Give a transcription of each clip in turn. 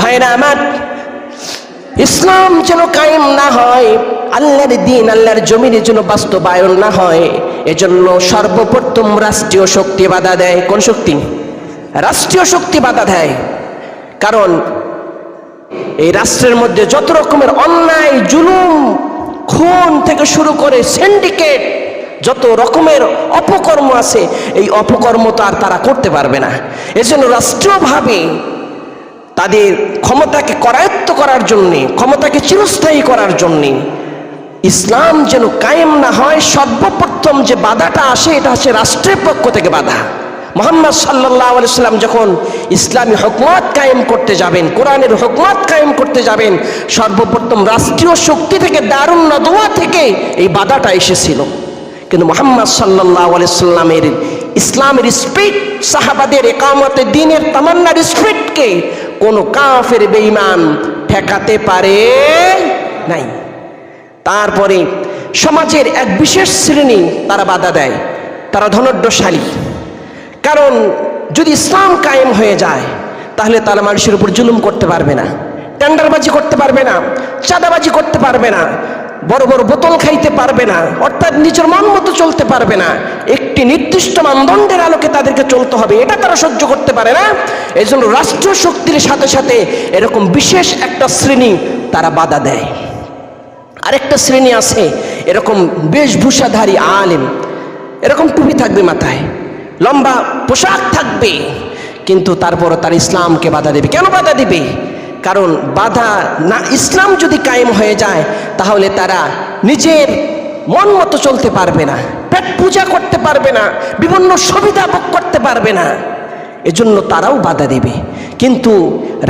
ভাইরা আমার, ইসলাম যেন কায়েম না হয়, আল্লাহর দিন, আল্লাহর জমিনে যেন বাস্তবায়ন না হয়, এজন্য সর্বপ্রথম রাষ্ট্রীয় শক্তি বাধা দেয় কোন শক্তি? রাষ্ট্রীয় শক্তি বাধা দেয়। কারণ এই রাষ্ট্রের মধ্যে যত রকমের অন্যায়, জুলুম, খুন থেকে শুরু করে সিন্ডিকেট যত রকমের অপকর্ম আছে, এই অপকর্ম তো আর তারা করতে পারবে না। এজন্য রাষ্ট্রীয়ভাবে তাদের ক্ষমতাকে করায়ত্ত করার জন্যে, ক্ষমতাকে চিরস্থায়ী করার জন্যে, ইসলাম যেন কায়েম না হয়, সর্বপ্রথম যে বাধাটা আসে এটা হচ্ছে রাষ্ট্রের পক্ষ থেকে বাধা। মোহাম্মদ সাল্লাহ আলাইসাল্লাম যখন ইসলামী হকমত কায়েম করতে যাবেন, কোরআনের হকমত কায়েম করতে যাবেন, সর্বপ্রথম রাষ্ট্রীয় শক্তি থেকে দারুণ নদোয়া থেকে এই বাধাটা এসেছিল। কিন্তু মোহাম্মদ সাল্লাহ আলাইসাল্লামের ইসলামের স্পিড সাহাবাদের একামতে দিনের তামান্নার স্পিডকে কোনো কাফের বেঈমান ঠেকাতে পারে নাই। তারপরে সমাজের এক বিশেষ শ্রেণি তারা বাধা দেয়, তারা ধনঢ্যশালী কারণ যদি ইসলাম কায়েম হয়ে যায়, তাহলে তারা মানুষের উপর জুলুম করতে পারবে না, টেন্ডারবাজি করতে পারবে না, চাঁদাবাজি করতে পারবে না। বড় বড় বোতল খাইতে পারবে না, অর্থাৎ নিজের মন মতো চলতে পারবে না। একটি নির্দিষ্ট মানদণ্ডের আলোকে তাদেরকে চলতে হবে, এটা তারা সহ্য করতে পারে না। এই জন্য রাষ্ট্র শক্তির সাথে সাথে এরকম বিশেষ একটা শ্রেণি তারা বাধা দেয়। আরেকটা শ্রেণি আছে, এরকম বেশভূষাধারী আলেম। এরকম টুপি থাকবে মাথায়, লম্বা পোশাক থাকবে, কিন্তু তারপরও তার ইসলামকে বাধা দেবে। কেন বাধা দিবে? কারণ বাধা না, ইসলাম যদি কায়েম হয়ে যায়, তাহলে তারা নিজের মন মতো চলতে পারবে না, পেট পূজা করতে পারবে না, বিভিন্ন সুবিধা ভোগ করতে পারবে না। এজন্য তারাও বাধা দেবে। কিন্তু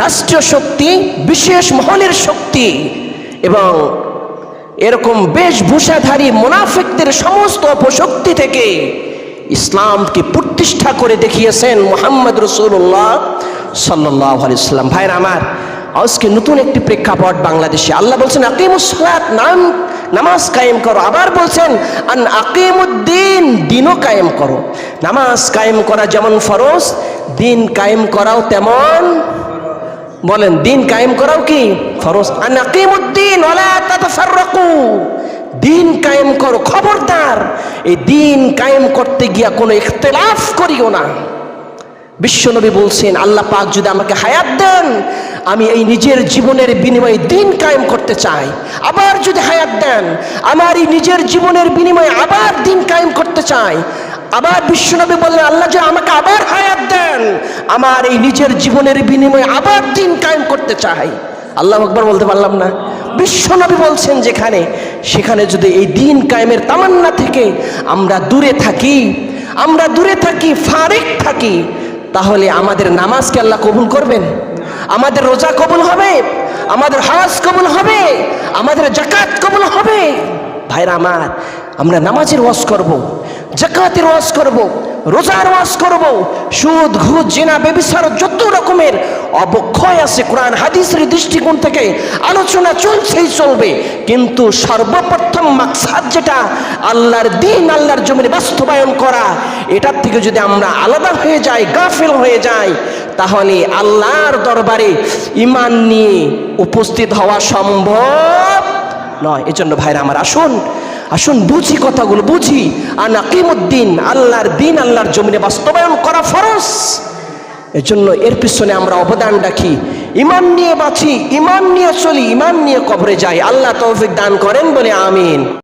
রাষ্ট্রীয় শক্তি, বিশেষ মহলের শক্তি এবং এরকম বেশভূষাধারী মোনাফিকদের সমস্ত অপশক্তি থেকে ইসলামকে প্রতিষ্ঠা করে দেখিয়েছেন মোহাম্মদ রসুল্লাহ সাল্লাহ আলাইসাল্লাম ভাইরা আমার আজকে নতুন একটি প্রেক্ষাপট বাংলাদেশে। আল্লাহ বলছেন আকিমুসলাত নাম, নামাজ কায়েম করো। আবার বলছেন, আন আকিমুদ্দিন, দিনও কায়েম করো। নামাজ কায়েম করা যেমন ফরজ, দিন কায়েম করাও তেমন বলেন, দিন কায়েম করাও কি ফরজ? আন আকিমুদ্দিন, ওয়ালা তাতাফাররাকু। দিন কায়েম করো, খবরদার। এই দিন কায়েম করতে গিয়া কোনো ইখতিলাফ করিও না। বিশ্বনবী বলছেন, আল্লাহ পাক যদি আমাকে হায়াত দেন, আমি এই নিজের জীবনের বিনিময়ে দিন কায়েম করতে চাই। আবার যদি হায়াত দেন, আমার এই নিজের জীবনের বিনিময়ে আবার দিন কায়েম করতে চাই। আবার বিশ্বনবী বললেন, আল্লাহ যে আমাকে আবার হায়াত দেন, আমার এই নিজের জীবনের বিনিময়ে আবার দিন কায়েম করতে চাই। আল্লাহ আকবর বলতে পারলাম না। বিশ্বনবী বলছেন যেখানে, সেখানে যদি এই দিন কায়েমের তামান্না থেকে আমরা দূরে থাকি, আমরা দূরে থাকি, ফারিক থাকি তাহলে আমাদের নামাজকে আল্লাহ কবুল করবেন। আমাদের রোজা কবুল হবে, আমাদের হাজ কবুল হবে, আমাদের জাকাত কবুল হবে। ভাইরা আমার, আমরা নামাজের ওয়াজ করব জাকাতের ওয়াজ করব, রোজার ওয়াজ করব, সুদ, ঘুষ, জেনা বেবিসার যত রকমের অবক্ষয় আছে কোরআন, হাদিসের দৃষ্টিকোণ থেকে আলোচনা চলছেই চলবে, কিন্তু সর্বপ্রথম মাকসাদ যেটা আল্লাহর দিন, আল্লাহর জমিনে বাস্তবায়ন করা, এটার থেকে যদি আমরা আলাদা হয়ে যাই, গাফেল হয়ে যাই, তাহলে আল্লাহর দরবারে ইমান নিয়ে উপস্থিত হওয়া সম্ভব নয়। এজন্য ভাইরা আমার আসুন আসুন, বুঝি কথাগুলো বুঝি। আর নাকিমুদ্দিন আল্লাহর দিন, আল্লাহর জমিনে বাস্তবায়ন করা ফরজ। এজন্য এর পিছনে আমরা অবদান রাখি। ইমান নিয়ে বাঁচি, ইমান নিয়ে চলি, ইমান নিয়ে কবরে যাই। আল্লাহ তৌফিক দান করেন বলে আমিন।